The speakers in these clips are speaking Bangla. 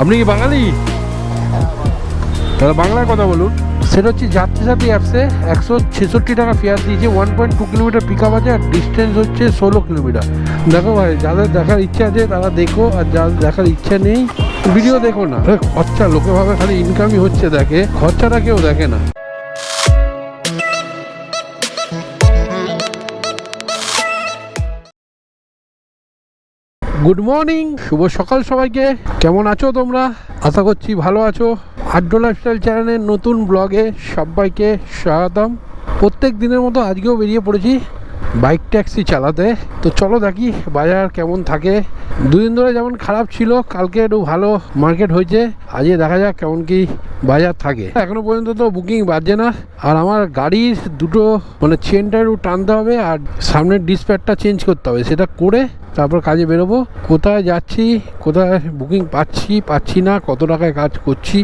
আপনি কি বাঙালি? তাহলে বাংলায় কথা বলুন। সেটা হচ্ছে যাত্রী সাথী অ্যাপসে একশো ছেষট্টি টাকা ফেয়ার দিয়েছে one point two kilometre pick up আছে আর ডিস্টেন্স হচ্ছে ষোলো কিলোমিটার দেখো ভাই, যাদের দেখার ইচ্ছা আছে তারা দেখো, আর যাদের দেখার ইচ্ছা নেই ভিডিও দেখো না। খরচা, লোকে ভাবে খালি ইনকামই হচ্ছে দেখে, খরচাটা কেউ দেখে না। গুড মর্নিং শুভ সকাল সবাইকে। কেমন আছো তোমরা? আশা করছি ভালো আছো। আড্ডো লাইফস্টাইল চ্যানেলের নতুন ব্লগে সবাইকে স্বাগতম। প্রত্যেক দিনের মতো আজকেও বেরিয়ে পড়েছি। বাইক ট্যাক্সি চালাতে। তো চলো দেখি বাজার কেমন থাকে। দুদিন ধরে যেমন খারাপ ছিল, কালকে একটু ভালো মার্কেট হয়েছে। আজকে দেখা যাক কেমন কি বাজার থাকে। এখনও পর্যন্ত তো বুকিং বাজছে না। আর আমার গাড়ির দুটো মানে চেনটা একটু টানতে হবে আর সামনের ডিসপ্যাডটা চেঞ্জ করতে হবে। সেটা করে তারপর কাজে বেরোবো। কোথায় যাচ্ছি, কোথায় বুকিং পাচ্ছি পাচ্ছি না, কত টাকায় কাজ করছি,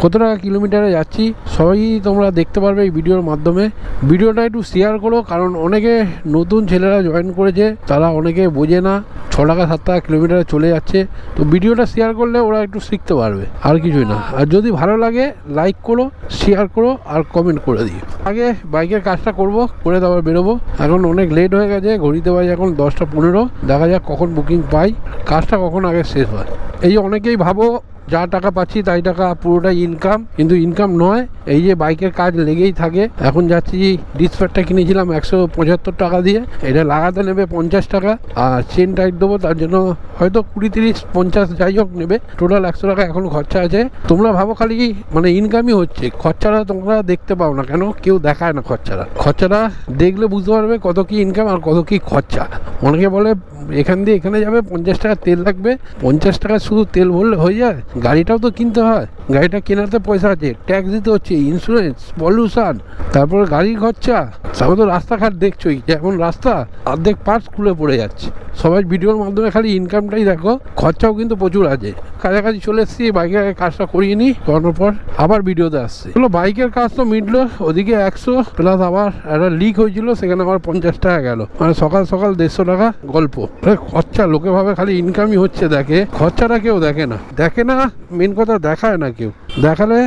কত টাকা কিলোমিটারে যাচ্ছি, সবাই তোমরা দেখতে পারবে এই ভিডিওর মাধ্যমে। ভিডিওটা একটু শেয়ার করো, কারণ অনেকে নতুন ছেলেরা জয়েন করেছে, তারা অনেকে বোঝে না, ছ টাকা, সাত টাকা কিলোমিটারে চলে যাচ্ছে। তো ভিডিওটা শেয়ার করলে ওরা একটু শিখতে পারবে, আর কিছুই না। আর যদি ভালো লাগে লাইক করো শেয়ার করো, আর কমেন্ট করে দিও। আগে বাইকের কাজটা করব, করে তারপর বেরোবো। এখন অনেক লেট হয়ে গেছে, ঘড়িতে বাজে এখন দশটা পনেরো। দেখা যাক কখন বুকিং পাই। কাজটা কখন আগে শেষ হয়। এই অনেকেই ভাবো যা টাকা পাচ্ছি তাই টাকা পুরোটাই ইনকাম কিন্তু ইনকাম নয়, এই যে বাইকের কাজ লেগেই থাকে। এখন যাচ্ছি ডিসপ্যাডটা কিনেছিলাম একশো পঁচাত্তর টাকা দিয়ে। এটা লাগাতে নেবে পঞ্চাশ টাকা, আর চেন টাইট দেবো তার জন্য হয়তো কুড়ি তিরিশ, পঞ্চাশ যাই হোক নেবে। টোটাল একশো টাকা এখন খরচা আছে। তোমরা ভাবো খালি মানে ইনকামই হচ্ছে। খরচাটা তোমরা দেখতে পাও না কেন? কেউ দেখায় না খরচাটা। খরচাটা দেখলে বুঝতে পারবে কত কি ইনকাম আর কত কি খরচা। অনেকে বলে, এখান দিয়ে এখানে যাবে, পঞ্চাশ টাকা তেল লাগবে। পঞ্চাশ টাকা শুধু তেল ভরলে হয়ে যায়? গাড়িটাও তো কিনতে হয়। গাড়িটা কেনাতে পয়সা আছে ট্যাক্স দিতে হচ্ছে ইন্স্যুরেন্স পলিউশন তারপরে গাড়ির খরচা, তারপর তো রাস্তাঘাট দেখছোই এখন রাস্তা, অর্ধেক পার্টস খুলে পড়ে যাচ্ছে। সবাই ভিডিওর মাধ্যমে খালি ইনকামটাই দেখো, খরচাও কিন্তু প্রচুর আছে। কাছাকাছি চলে এসেছি বাইকের কাজটা করিয়ে নিই, করানোর পর আবার ভিডিওতে আসছে। চলো বাইকের কাজ তো মিটলো, ওদিকে একশো প্লাস আবার একটা লিক হয়েছিল, সেখানে আবার পঞ্চাশ টাকা গেল। মানে সকাল সকাল দেড়শো টাকা গল্প। খরচা, লোকে ভাবে খালি ইনকামই হচ্ছে, দেখে। খরচাটা কেউ দেখে না। দেখে না মেন কথা দেখায় না কেউ। দেখালে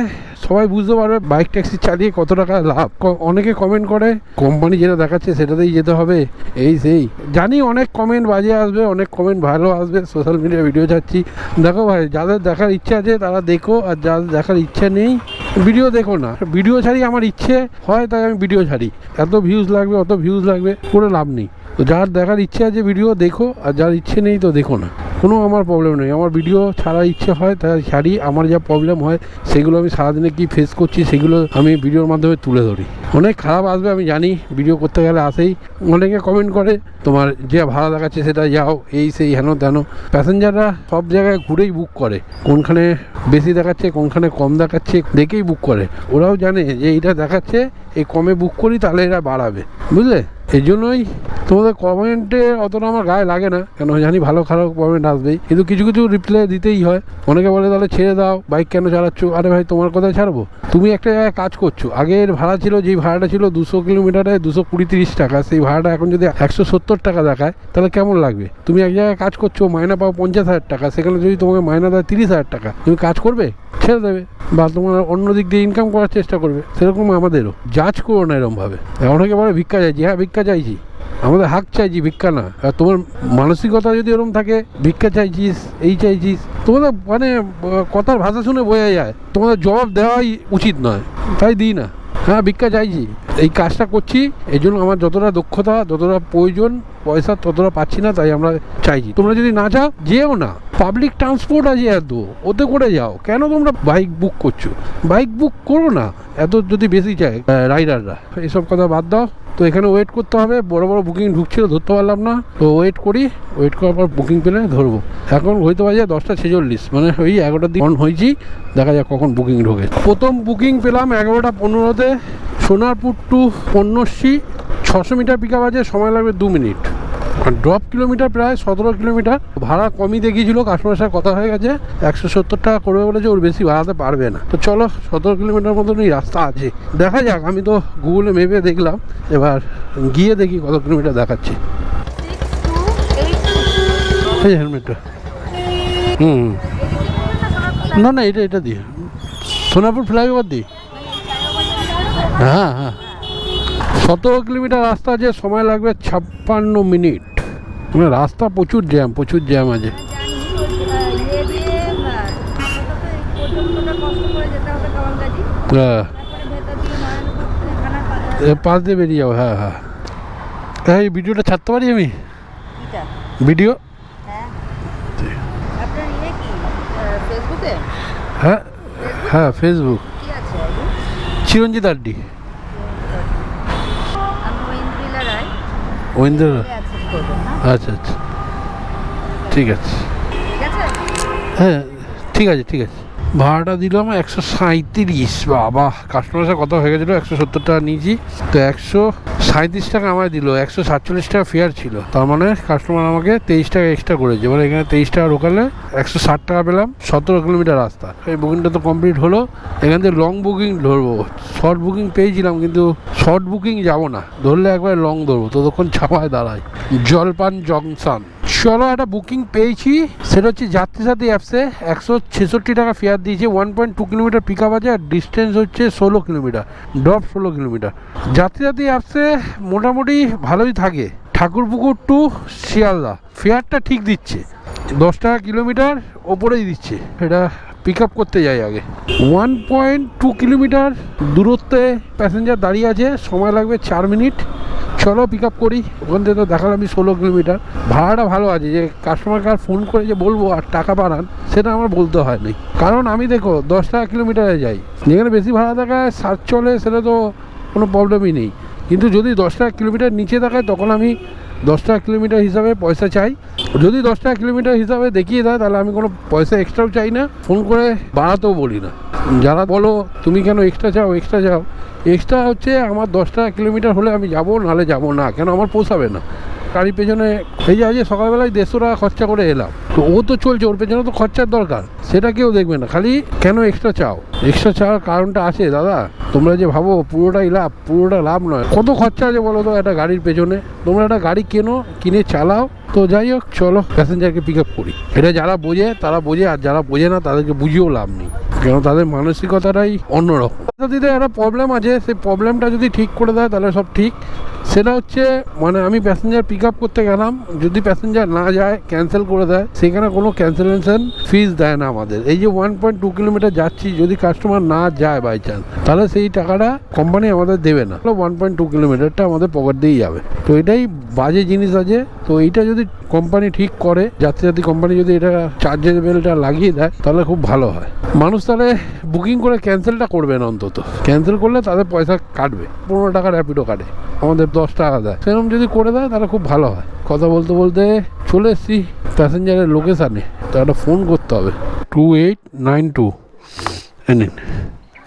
সবাই বুঝতে পারবে বাইক ট্যাক্সি চালিয়ে কত টাকা লাভ। অনেকে কমেন্ট করে, কোম্পানি যেটা দেখাচ্ছে সেটাতেই যেতে হবে, এই সেই। জানি অনেক কমেন্ট বাজে আসবে, অনেক কমেন্ট ভালো আসবে সোশ্যাল মিডিয়া ভিডিও ছাড়ছি। দেখো ভাই, যাদের দেখার ইচ্ছা আছে তারা দেখো, আর যাদের দেখার ইচ্ছা নেই ভিডিও দেখো না। ভিডিও ছাড়ি আমার ইচ্ছে হয়, তাই আমি ভিডিও ছাড়ি। এত ভিউজ লাগবে, অত ভিউজ লাগবে, কোনো লাভ নেই। তো যার দেখার ইচ্ছে আছে ভিডিও দেখো, আর যার ইচ্ছে নেই তো দেখো না। কোনো আমার প্রবলেম নেই। আমার ভিডিও ছাড়া ইচ্ছে হয় তাই ছাড়ি আমার যা প্রবলেম হয়, সেগুলো আমি সারাদিনে কি ফেস করছি, সেগুলো আমি ভিডিওর মাধ্যমে তুলে ধরি। অনেক খারাপ আসবে, আমি জানি ভিডিও করতে গেলে আসেই। অনেকে কমেন্ট করে, তোমার যে ভাড়া দেখাচ্ছে সেটা যাও, এই, সেই, হেন, তেন। প্যাসেঞ্জাররা সব জায়গায় ঘুরেই বুক করে, কোনখানে বেশি দেখাচ্ছে, কোনখানে কম দেখাচ্ছে, দেখেই বুক করে। ওরাও জানে যে এইটা দেখাচ্ছে, এই কমে বুক করি, তাহলে এরা বাড়াবে। বুঝলে? এই জন্যই তোমাদের কমেন্টে অতটা আমার গায়ে লাগে না, কেন জানি ভালো খারাপ কমেন্ট আসবেই। কিন্তু কিছু কিছু রিপ্লাই দিতেই হয়। অনেকে বলে, তাহলে ছেড়ে দাও বাইক কেন চালাচ্ছ? আরে ভাই, তোমার কথায় ছাড়বো। তুমি একটা জায়গায় কাজ করছ। আগের ভাড়া ছিল, যেই ভাড়াটা ছিল দুশো কিলোমিটারে দুশো কুড়ি তিরিশ টাকা, সেই ভাড়াটা এখন যদি একশো সত্তর টাকা দেখায়, তাহলে কেমন লাগবে? তুমি এক জায়গায় কাজ করছ, মাইনা পাও পঞ্চাশ হাজার টাকা, সেখানে যদি তোমাকে মাইনা দেয় তিরিশ হাজার টাকা, তুমি কাজ করবে? ছেড়ে দেবে। বা তোমার অন্য দিক দিয়ে ইনকাম করার চেষ্টা করবে, সেরকম আমাদেরও। জাজ করো না এরমভাবে। অনেকে বলে, ভিক্ষা চাইছি। হ্যাঁ ভিক্ষা চাইছি। আমাদের হাক চাইছি, ভিক্ষা না। আর তোমার মানসিকতা যদি ওরম থাকে, ভিক্ষা চাইছিস, এই চাইছিস, তোমাদের মানে কথার ভাষা শুনে বোঝা যায়। তোমাদের জবাব দেওয়াই উচিত নয়। তাই দিই না। হ্যাঁ ভিক্ষা চাইছি। এই কাজটা করছি, এই জন্য আমার যতটা দক্ষতা, যতটা প্রয়োজন, পয়সা ততটা পাচ্ছি না, তাই আমরা চাইছি। তোমরা যদি না চাও, যেও না। পাবলিক ট্রান্সপোর্ট আছে এত, ওতে করে যাও। কেন তোমরা বাইক বুক করছ? বাইক বুক করো না। এত যদি বেশি চায় রাইডাররা এসব কথা বাদ দাও। তো এখানে ওয়েট করতে হবে, বড় বড় বুকিং ঢুকছিল, ধরতে পারলাম না। তো ওয়েট করি ওয়েট করার পর বুকিং পেলে ধরবো। এখন হইতে পারে দশটা ছেচল্লিশ মানে ওই এগারোটার দিন অন হয়েছি, দেখা যাক কখন বুকিং ঢোকে। প্রথম বুকিং পেলাম এগারোটা পনেরোতে সোনারপুর টু পণ্যশ্রী, ছশো মিটার পিক আছে, সময় লাগবে দু মিনিট। ড্রপ কিলোমিটার প্রায় সতেরো কিলোমিটার ভাড়া কমই দেখিয়েছিল কাস্টমারের সাথে কথা হয়ে গেছে। একশো সত্তর টাকা করবে বলেছে, ওর বেশি বাড়াতে পারবে না। তো চলো, সতেরো কিলোমিটার মতনই রাস্তা আছে। দেখা যাক, আমি তো গুগলে মেপে দেখলাম। এবার গিয়ে দেখি কত কিলোমিটার দেখাচ্ছে। এই হেলমেটটা হুম। না না, এটা এটা দিয়ে। সোনাপুর ফ্লাইওভার দিয়ে। হ্যাঁ হ্যাঁ। সতেরো কিলোমিটার রাস্তা আছে সময় লাগবে ছাপ্পান্ন মিনিট। মানে রাস্তা প্রচুর জ্যাম প্রচুর জ্যাম আছে। আহ, ইয়ে হ্যাঁ। পাশ দিয়ে বেরিয়ে যাব হ্যাঁ হ্যাঁ। হ্যাঁ এই ভিডিওটা ছাড়তে পারি আমি? ভিডিও? হ্যাঁ। ইয়ে হ্যাঁ হ্যাঁ ফেসবুক? চিরঞ্জিত আড্ডি। না? আচ্ছা আচ্ছা। ঠিক আছে? হ্যাঁ ঠিক আছে ঠিক আছে। ভাড়াটা দিলাম একশো সাঁত্রিশ বাবা কাস্টমারের সাথে কথা হয়ে গেছিল, একশো সত্তর টাকা নিয়েছি। তো একশো সাঁত্রিশ টাকা আমায় দিল, একশো সাতচল্লিশ টাকা ফেয়ার ছিল। তার মানে কাস্টমার আমাকে তেইশ টাকা এক্সট্রা করেছে। মানে এখানে তেইশ টাকা ঢোকালে একশো ষাট টাকা পেলাম, সতেরো কিলোমিটার রাস্তা। এই বুকিংটা তো কমপ্লিট হলো। এখান থেকে লং বুকিং ধরবো। শর্ট বুকিং পেয়েছিলাম, কিন্তু শর্ট বুকিং যাব না। ধরলে একবার লং ধরবো। ততক্ষণ ছাপায় দাঁড়ায়। জলপান জংশন। চলো একটা বুকিং পেয়েছি। সেটা হচ্ছে যাত্রী সাথী অ্যাপসে একশো ছেষট্টি টাকা ফেয়ার দিয়েছে one point two kilometre pick up আছে আর ডিস্টেন্স হচ্ছে ষোলো কিলোমিটার ড্রপ ষোলো কিলোমিটার যাত্রী সাথী অ্যাপসে মোটামুটি ভালোই থাকে। ঠাকুরপুকুর টু শিয়ালদা। ফেয়ারটা ঠিক দিচ্ছে। দশ টাকা কিলোমিটার ওপরেই দিচ্ছে। এটা পিক আপ করতে যাই আগে। ওয়ান পয়েন্ট টু কিলোমিটার দূরত্বে প্যাসেঞ্জার দাঁড়িয়ে আছে, সময় লাগবে চার মিনিট চলো পিক আপ করি, ওখান থেকে তো দেখালাম আমি ষোলো কিলোমিটার ভাড়াটা ভালো আছে, যে কাস্টমার কার ফোন করে যে বলব আর টাকা বাড়ান, সেটা আমার বলতে হয় কারণ আমি দেখো, দশ টাকা কিলোমিটারে যাই। যেখানে বেশি ভাড়া দেখায় ষাট চলে, সেটা তো কোনো প্রবলেমই নেই। কিন্তু যদি দশ টাকা কিলোমিটার নিচে দেখায়, তখন আমি দশ টাকা কিলোমিটার হিসাবে পয়সা চাই। যদি দশ টাকা কিলোমিটার হিসাবে দেখিয়ে দেয়, তাহলে আমি কোনো পয়সা এক্সট্রাও চাই না। ফোন করে বাড়াতেও বলি না। যারা বলো, তুমি কেন এক্সট্রা চাও এক্সট্রা চাও? এক্সট্রা হচ্ছে আমার দশ টাকা কিলোমিটার হলে আমি যাব, নাহলে যাব না। কেন? আমার পোষাবে না। গাড়ির পেছনে এই যে সকালবেলায় দেড়শো টাকা খরচা করে এলাম। তো ও তো চলছে, ওর পেছনে তো খরচার দরকার। সেটা কেউ দেখবে না। খালি কেন এক্সট্রা চাও? এক্সট্রা চাওয়ার কারণটা আছে, দাদা। তোমরা যে ভাবো, পুরোটাই লাভ, পুরোটা লাভ নয়। কত খরচা আছে বলো তো একটা গাড়ির পেছনে? তোমরা একটা গাড়ি কেনো, কিনে চালাও। তো যাই হোক, চলো প্যাসেঞ্জারকে পিক আপ করি। এটা যারা বোঝে, তারা বোঝে, আর যারা বোঝে না, তাদেরকে বুঝিয়েও লাভ নেই। কেন? তাদের মানসিকতাটাই অন্যরকম। যদি একটা প্রবলেম আছে সেই প্রবলেমটা যদি ঠিক করে দেয়, তাহলে সব ঠিক। সেটা হচ্ছে মানে আমি প্যাসেঞ্জার পিক আপ করতে গেলাম। যদি প্যাসেঞ্জার না যায় ক্যান্সেল করে দেয়। সেখানে কোনো ক্যান্সেলেশন ফিস দেয় না আমাদের। এই যে ওয়ান পয়েন্ট টু কিলোমিটার যাচ্ছি, যদি কাস্টমার না যায় বাই চান্স তাহলে সেই টাকাটা কোম্পানি আমাদের দেবে না। ওয়ান পয়েন্ট টু কিলোমিটারটা আমাদের পকেট দিয়েই যাবে। তো এটাই বাজে জিনিস আছে। তো এইটা যদি কোম্পানি ঠিক করে যাত্রী যাত্রী কোম্পানি যদি এটা চার্জেবেলটা লাগিয়ে দেয়, তাহলে খুব ভালো হয়। মানুষ তাহলে বুকিং করে ক্যান্সেলটা করবেন অন্তত। ক্যান্সেল করলে তাদের পয়সা কাটবে। পনেরো টাকা র্যাপিডো কাটে আমাদের দশ টাকা দেয়। সেরকম যদি করে দেয় তাহলে খুব ভালো হয়। কথা বলতে বলতে চলে এসছি প্যাসেঞ্জারের লোকেশানে তো একটা ফোন করতে হবে। টু এইট নাইন টু নিন।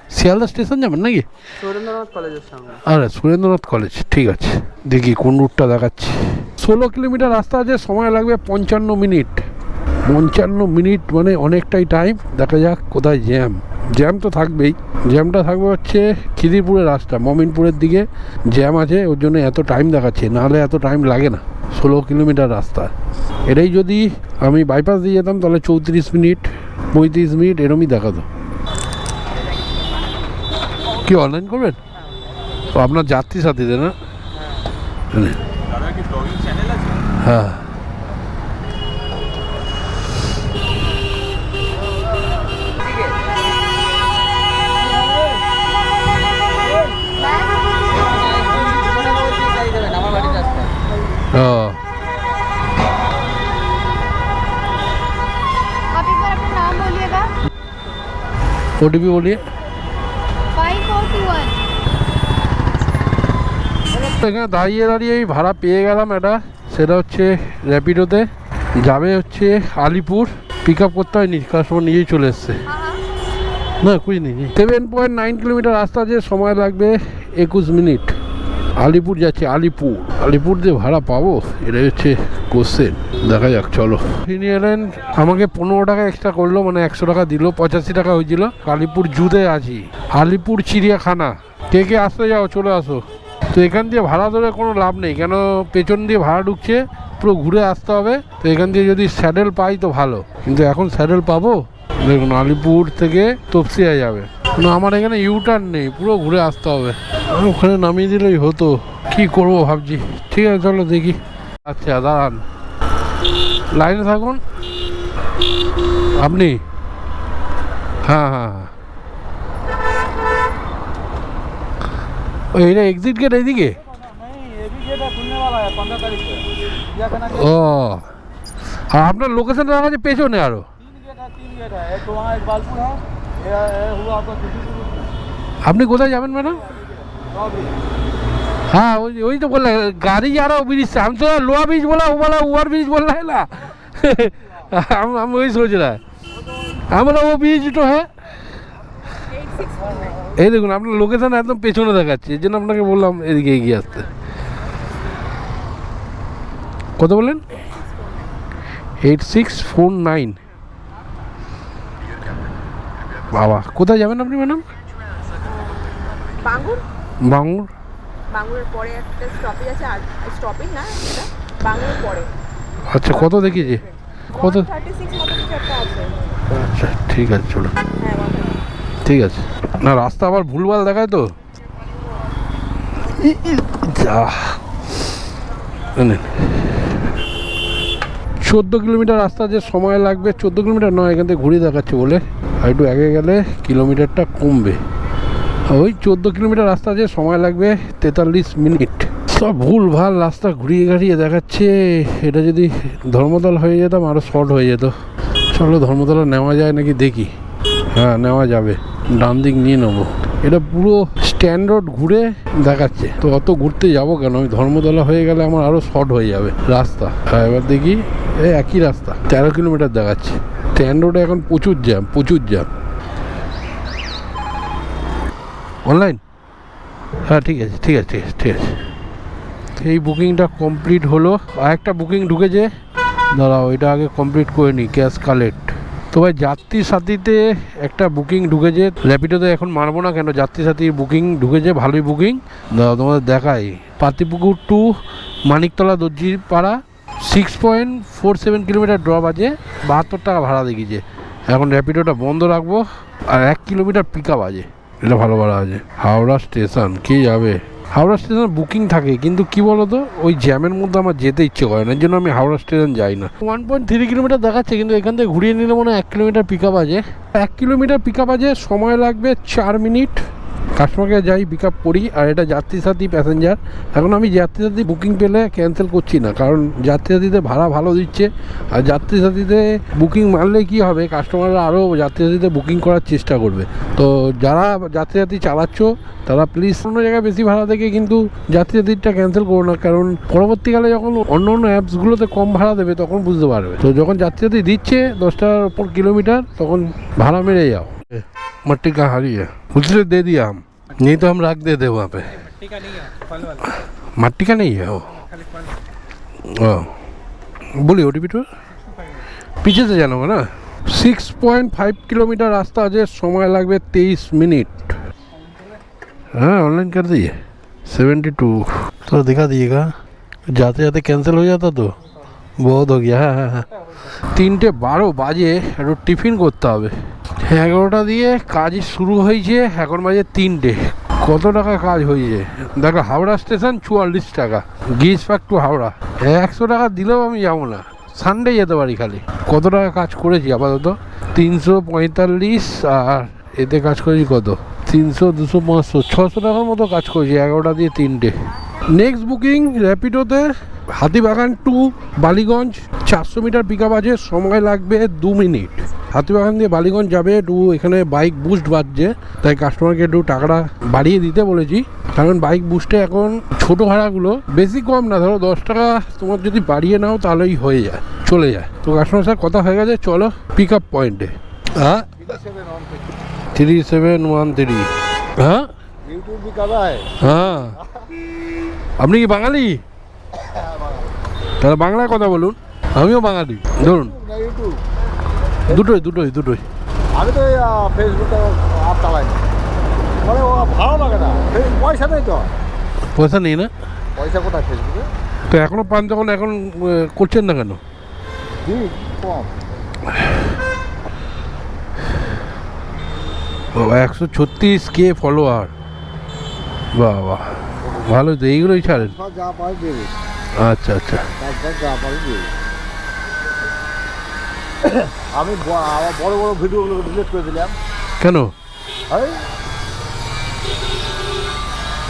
শিয়ালদা স্টেশন যাবেন নাকি? সুরেন্দ্রনাথ কলেজের সামনে। আরে সুরেন্দ্রনাথ কলেজ। ঠিক আছে। দেখি কোন রুটটা দেখাচ্ছি। ষোলো কিলোমিটার রাস্তা আছে সময় লাগবে পঞ্চান্ন মিনিট। পঞ্চান্ন মিনিট মানে অনেকটাই টাইম দেখা যাক কোথায় জ্যাম জ্যাম তো থাকবেই। জ্যামটা থাকবে হচ্ছে খিদিরপুরের রাস্তা, মমিনপুরের দিকে। জ্যাম আছে, ওর জন্য এত টাইম দেখাচ্ছে, নাহলে এত টাইম লাগে না। ষোলো কিলোমিটার রাস্তা। এটাই যদি আমি বাইপাস দিয়ে যেতাম, তাহলে চৌত্রিশ মিনিট, পঁয়ত্রিশ মিনিট এরমই দেখাতো। কি অনলাইন করবেন? আপনার যাত্রী সাথীদের না? হ্যাঁ। फोर टू वन এখানে দাঁড়িয়ে দাঁড়িয়ে এই ভাড়া পেয়ে গেলাম এটা সেটা হচ্ছে র্যাপিডোতে যাবে হচ্ছে আলিপুর পিক আপ করতে হয়নি কাস্টমার নিজেই চলে এসছে না কুই নি সেভেন পয়েন্ট নাইন কিলোমিটার রাস্তা যে সময় লাগবে একুশ মিনিট আলিপুর যাচ্ছে, আলিপুর। আলিপুর দিয়ে ভাড়া পাবো? এটাই হচ্ছে কোশ্চেন দেখা যাক, চলো। তিনি এলেন আমাকে পনেরো টাকা এক্সট্রা করল মানে একশো টাকা দিল, পঁচাশি টাকা হয়েছিল। আলিপুর জুতে আছি। আলিপুর চিড়িয়াখানা। কে কে আসতে যাও, চলে আসো। তো এখান দিয়ে ভাড়া ধরে কোনো লাভ নেই। কেন পেছন দিয়ে ভাড়া ঢুকছে, পুরো ঘুরে আসতে হবে। তো এখান দিয়ে যদি স্যাডেল পাই তো ভালো। কিন্তু এখন স্যাডেল পাবো? দেখুন, আলিপুর থেকে তপসিয়া যাবে। কিন্তু আমার এখানে ইউটার্ন নেই, পুরো ঘুরে আসতে হবে। ওখানে নামিয়ে দিলেই হতো। কি করব ভাবছি। ঠিক আছে, চলো দেখি। আচ্ছা দাঁড়ান। লাইনে থাকুন। আপনি? হ্যাঁ হ্যাঁ হ্যাঁ। এক্সিট গেট এইদিকে? ও। আর আপনার লোকেশন আমার পেছনে আরও। আপনি কোথায় যাবেন ম্যাডাম हाँ वही वही तो बोल रहे हैं, गाड़ी जा रहा हूँ ब्रिज से हम तो लोहा ब्रिज बोला वो बोला ओवर ब्रिज बोल रहा है ना हम हम वही सोच रहा है हम बोला वो ब्रिज तो है এই দেখুন আপনার লোকেশন একদম পেছনে দেখাচ্ছে এই জন্য আপনাকে বললাম এদিকে এগিয়ে আসতে কত বললেন এইট সিক্স ফোর নাইন বাবা কোথায় যাবেন আপনি ম্যাডাম? বাঙ্গুর। বাঙুর বাঙ্গুরের পরে একটা স্টপেজ আছে আর স্টপেজ না বাঙ্গুরের পরে। আচ্ছা কত দেখিয়েছে? কত? আচ্ছা ঠিক আছে চলো হ্যাঁ ঠিক আছে। না রাস্তা আবার ভুলভাল দেখায় তো। যা। চোদ্দ কিলোমিটার রাস্তা যে সময় লাগবে, চোদ্দ কিলোমিটার নয়, এখান থেকে ঘুরে দেখাচ্ছে বলে। আর একটু আগে গেলে কিলোমিটারটা কমবে। ওই চোদ্দ কিলোমিটার রাস্তা যে সময় লাগবে, তেতাল্লিশ মিনিট। সব ভুল ভালো রাস্তা ঘুরিয়ে ঘাড়িয়ে দেখাচ্ছে। এটা যদি ধর্মতল হয়ে যেতাম আরও শর্ট হয়ে যেত। চলো ধর্মতলা নেওয়া যায় নাকি দেখি? হ্যাঁ নেওয়া যাবে। ডান দিক নিয়ে নেব। এটা পুরো স্ট্যান্ড রোড ঘুরে দেখাচ্ছে। তো অত ঘুরতে যাব কেন? আমি ধর্মতলা হয়ে গেলে আমার আরও শর্ট হয়ে যাবে রাস্তা। এবার দেখি এই একই রাস্তা, তেরো কিলোমিটার দেখাচ্ছে। স্ট্যান্ড রোডে এখন প্রচুর জ্যাম প্রচুর জ্যাম। অনলাইন? হ্যাঁ ঠিক আছে ঠিক আছে ঠিক আছে ঠিক আছে। এই বুকিংটা কমপ্লিট হলো। আর একটা বুকিং ঢুকেছে। দাঁড়াও, এটা আগে কমপ্লিট করে নিই ক্যাশ কালেক্ট। তো ভাই যাত্রী সাথীতে একটা বুকিং ঢুকেছে। র্যাপিডোতে এখন মারবো না কেন? যাত্রী সাথীর বুকিং ঢুকেছে, ভালোই বুকিং। তোমাদের দেখাই। পাতিপুকুর টু, মানিকতলা দর্জির পাড়া six point four seven kilometre drop আছে, বাহাত্তর টাকা ভাড়া দেখিয়েছে। এখন র্যাপিডোটা বন্ধ রাখব, আর এক কিলোমিটার পিক আপ আছে এটা ভালো ভাড়া আছে। হাওড়া স্টেশন কে যাবে? হাওড়া স্টেশন বুকিং থাকে কিন্তু কি বলতো ওই জ্যামের মধ্যে আমার যেতে ইচ্ছে করে না জন্য আমি হাওড়া স্টেশন যাই না। ওয়ান পয়েন্ট থ্রি কিলোমিটার দেখাচ্ছে কিন্তু এখান থেকে ঘুরিয়ে নিলে মনে হয় এক কিলোমিটার পিক আপ আছে। এক কিলোমিটার পিক আপ আছে সময় লাগবে চার মিনিট। কাস্টমারকে যাই পিক আপ করি, আর এটা যাত্রী সাথী প্যাসেঞ্জার এখন আমি যাত্রী সাথী বুকিং পেলে ক্যান্সেল করছি না, কারণ যাত্রী সাথীতে ভাড়া ভালো দিচ্ছে। আর যাত্রী সাথীতে বুকিং মারলে কি হবে কাস্টমাররা আরও যাত্রী সাথীতে বুকিং করার চেষ্টা করবে। তো যারা যাত্রী সাথী চালাচ্ছ, তারা প্লিজ অন্য জায়গায় বেশি ভাড়া থেকে কিন্তু যাত্রী সাথীটা ক্যান্সেল করো না, কারণ পরবর্তীকালে যখন অন্য অন্য অ্যাপসগুলোতে কম ভাড়া দেবে, তখন বুঝতে পারবে। তো যখন যাত্রী সাথী দিচ্ছে দশ টাকার কিলোমিটার তখন ভাড়া মেরে যাও। मट्टी का हारी है उसने दे दिया हम नहीं तो हम रख देते वहाँ पे मट्टी का नहीं है वो ओ बोलिए ओ टी तो पीछे से जाना होगा ना सिक्स पॉइंट फाइव किलोमीटर रास्ता আছে সময় লাগবে তেইশ মিনিট हाँ ऑनलाइन कर दिए सेवेंटी टू तो दिखा दिएगा जाते जाते कैंसिल हो जाता तो बहुत हो गया হ্যাঁ হ্যাঁ হ্যাঁ তিনটে বারো বাজে একটু টিফিন করতে হবে এগারোটা দিয়ে কাজ শুরু হয়েছে, এখন বাজে তিনটে। কত টাকা কাজ হয়েছে? দেখো, হাওড়া স্টেশন চুয়াল্লিশ টাকা গিজ পাক টু হাওড়া। একশো টাকা দিলেও আমি যাব না সানডে যেতে পারি খালি। কত টাকা কাজ করেছি আপাতত? তিনশো পঁয়তাল্লিশ আর এতে কাজ করেছি কত? তিনশো, দুশো, পাঁচশো, ছশো টাকার মতো কাজ করেছি, এগারোটা দিয়ে তিনটে। নেক্সট বুকিং র্যাপিডোতে হাতিবাগান টু বালিগঞ্জ চারশো মিটার পিক আপ আছে সময় লাগবে দু মিনিট। হাতিবাগান দিয়ে বালিগঞ্জ যাবে একটু এখানে বাইক বুস্ট বাজছে তাই কাস্টমারকে একটু টাকাটা বাড়িয়ে দিতে বলেছি। কারণ বাইক বুস্টে এখন ছোট ভাড়াগুলো বেশি কম না ধরো দশ টাকা তোমার যদি বাড়িয়ে নাও তাহলেই হয়ে যায় চলে যায়। তো কাস্টমার স্যার কথা হয়ে গেছে চলো পিক আপ পয়েন্টে হ্যাঁ? থ্রি সেভেন ওয়ান থ্রি হ্যাঁ? হ্যাঁ। আপনি কি বাঙালি? তাহলে বাংলায় কথা বলুন। আমিও বাঙালি। ধরুন। দুটোই দুটোই দুটোই। আমি তো ফেসবুকে মানে ভালো লাগে না। পয়সা নেই তো। পয়সা নেই না? পয়সা কোথায় ফেসবুকে তো এখনও পান যখন এখন করছেন না কেন? কম। একশো ছত্রিশ কে ফলোয়ার বাবা। ভালো তো এইগুলোই ছাড়েন? যা পারে দেবে আচ্ছা আচ্ছা। তারপর যা পারে দেবে আমি বড় বড় ভিডিওগুলো ডিলিট করে দিলাম। কেন?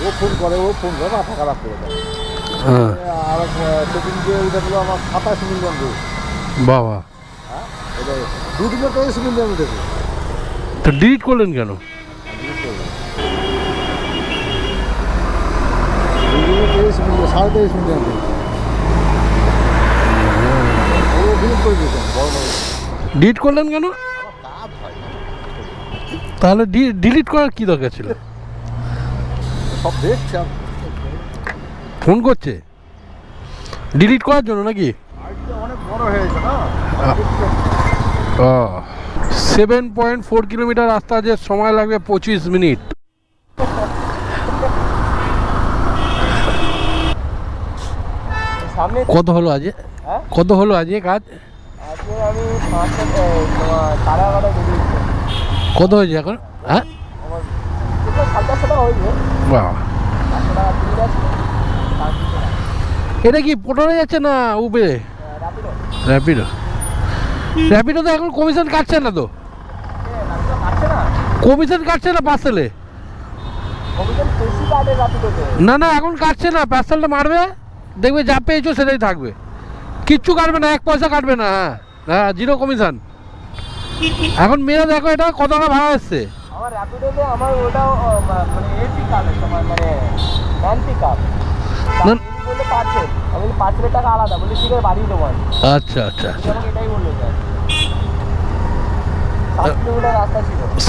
ও ফোন করে ও ফোন করে মাথা খারাপ করে দেয়। হ্যাঁ। আর সেদিন যে ওইটা ছিল আমার সাতাশ মিলিয়ন ভিউ বাবা। হ্যাঁ? এটা দুদিনে তেইশ মিলিয়ন উঠেছে তো ডিলিট করলেন কেন দুদিনে তেইশ মিলিয়ন সাড়ে তেইশ মিলিয়ন ডিলিট করলেন কেন? তাহলে ডিলিট করার কি দরকার ছিল? সব দেখছি ফোন করছে? ডিলিট করার জন্য নাকি? সেভেন পয়েন্ট ফোর কিলোমিটার রাস্তা যে সময় লাগবে পঁচিশ মিনিট। সামনে কত হলো আজকে হ্যাঁ? কত হলো আজকে কাজ? আজকে আমি পাঁচটা সাড়ে এগারোটা বেরিয়েছি কত হয়েছে এখন? হ্যাঁ? এটা কি পোটরে যাচ্ছে না উবে র্যাপিডো। র্যাপিডো। তো এখন কমিশন কাটছে না তো। কমিশন কাটছে না পার্সেলে? না না এখন কাটছে না। পার্সেলটা মারবে? দেখবে যা পেয়েছ সেটাই থাকবে। কিচ্ছু কাটবে না এক পয়সা কাটবে না হ্যাঁ। হ্যাঁ জিরো কমিশন এখন মেয়ে দেখো এটা কত টাকা ভাড়া মানে মানে আচ্ছা আচ্ছা আচ্ছা।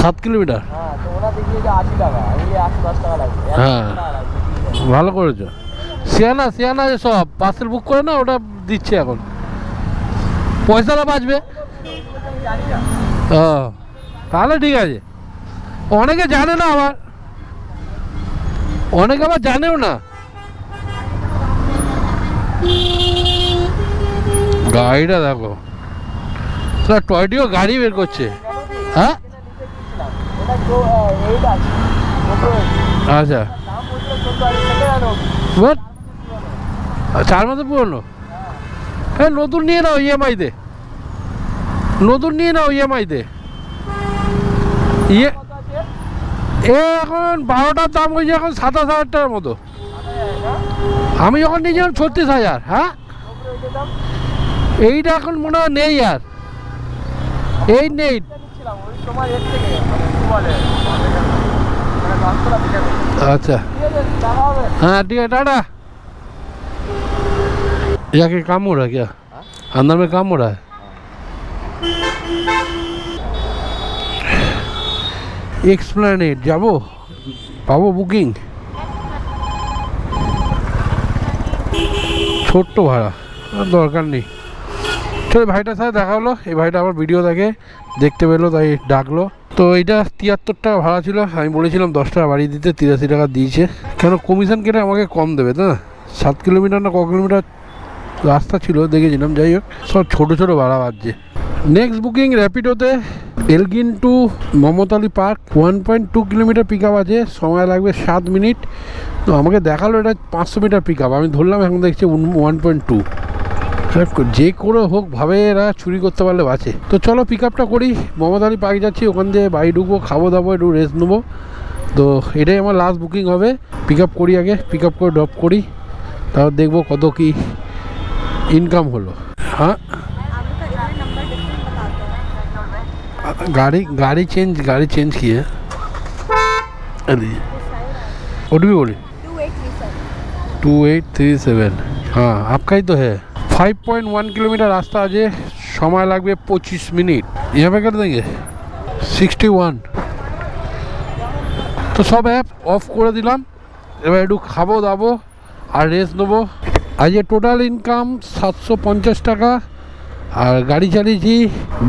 সাত কিলোমিটার হ্যাঁ হ্যাঁ। আছে। ভালো করেছ। সিয়ানা সিয়ানা যে সব পার্সেল বুক করে না ওটা দিচ্ছে এখন। পয়সাটা বাঁচবে। ও তাহলে ঠিক আছে। অনেকে জানে না আবার। অনেকে আবার জানেও না। গাড়িটা দেখো। টয়টিও গাড়ি বের করছে। হ্যাঁ? আচ্ছা দাম বলছিল চোদ্দ হাজার থেকে আনো বাট চার মাসে পুরনো? হ্যাঁ নতুন নিয়ে নাও ইএমআইতে নতুন নিয়ে নাও ইএমআইতে ইয়ে কত আছে এ, এখন বারোটার দাম হয়েছে এখন সাতাশ হাজার টাকার মতো। আমি যখন নিয়েছিলাম ছত্রিশ হাজার হ্যাঁ? এইটা এখন মনে হয় নেই আর। এই নেই। আচ্ছা। হ্যাঁ ওই তোমার এর यहाँ के काम हो रहा है क्या अंदर में काम हो रहा है এক্সপ্ল্যানেড যাবো পাবো বুকিং ছোট্ট ভাড়া আর দরকার নেই চলো ভাইটার সাথে দেখা হলো এই ভাইটা আমার ভিডিও দেখে দেখতে পেলো তাই ডাকলো তো এইটা তিয়াত্তর টাকা ভাড়া ছিল আমি বলেছিলাম দশ টাকা বাড়িয়ে দিতে তিরাশি টাকা দিয়েছে কেন কমিশন কেটে আমাকে কম দেবে না সাত কিলোমিটার না ক কিলোমিটার রাস্তা ছিল, দেখেছিলাম। যাই হোক, সব ছোটো ছোটো ভাড়া বাজছে। Next booking র্যাপিডোতে Elgin to Momtali park one point two kilometre pick up আছে। সময় লাগবে সাত মিনিট। তো আমাকে দেখাল এটা পাঁচশো মিটার পিক আপ আমি ধরলাম, এখন দেখছি ওয়ান পয়েন্ট টু যে করে হোক ভাবে এরা চুরি করতে পারলে বাঁচে। তো চলো পিক আপটা করি। মমতালি পার্ক যাচ্ছি, ওখান দিয়ে বাড়ি ঢুকবো, খাব দাবো, একটু রেস্ট নেব। তো এটাই আমার লাস্ট বুকিং হবে। পিক আপ করি আগে পিক আপ করে ড্রপ করি। তারপর দেখব কত কি ইনকাম হলো হ্যাঁ आपका इधर नंबर डिफरेंट बताते हैं गाड़ी गाड़ी चेंज गाड़ी चेंज की है अरे ओ भी बोली two eight three seven two eight three seven हाँ आपका ही तो है फाइव पॉइंट वन किलोमीटर रास्ता आज है, समय লাগবে পঁচিশ মিনিট यहाँ पे कर देंगे সিক্সটি ওয়ান তো সব অ্যাপ অফ করে দিলাম এবার একটু খাবো দাবো আর রেস্ট নেবো আজকে টোটাল ইনকাম সাতশো পঞ্চাশ টাকা আর গাড়ি চালিয়েছি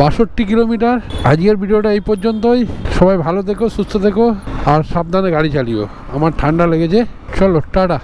বাষট্টি কিলোমিটার। আজকের ভিডিওটা এই পর্যন্তই। সবাই ভালো থেকো, সুস্থ থেকো আর সাবধানে গাড়ি চালিও। আমার ঠান্ডা লেগেছে। চলো, টাটা।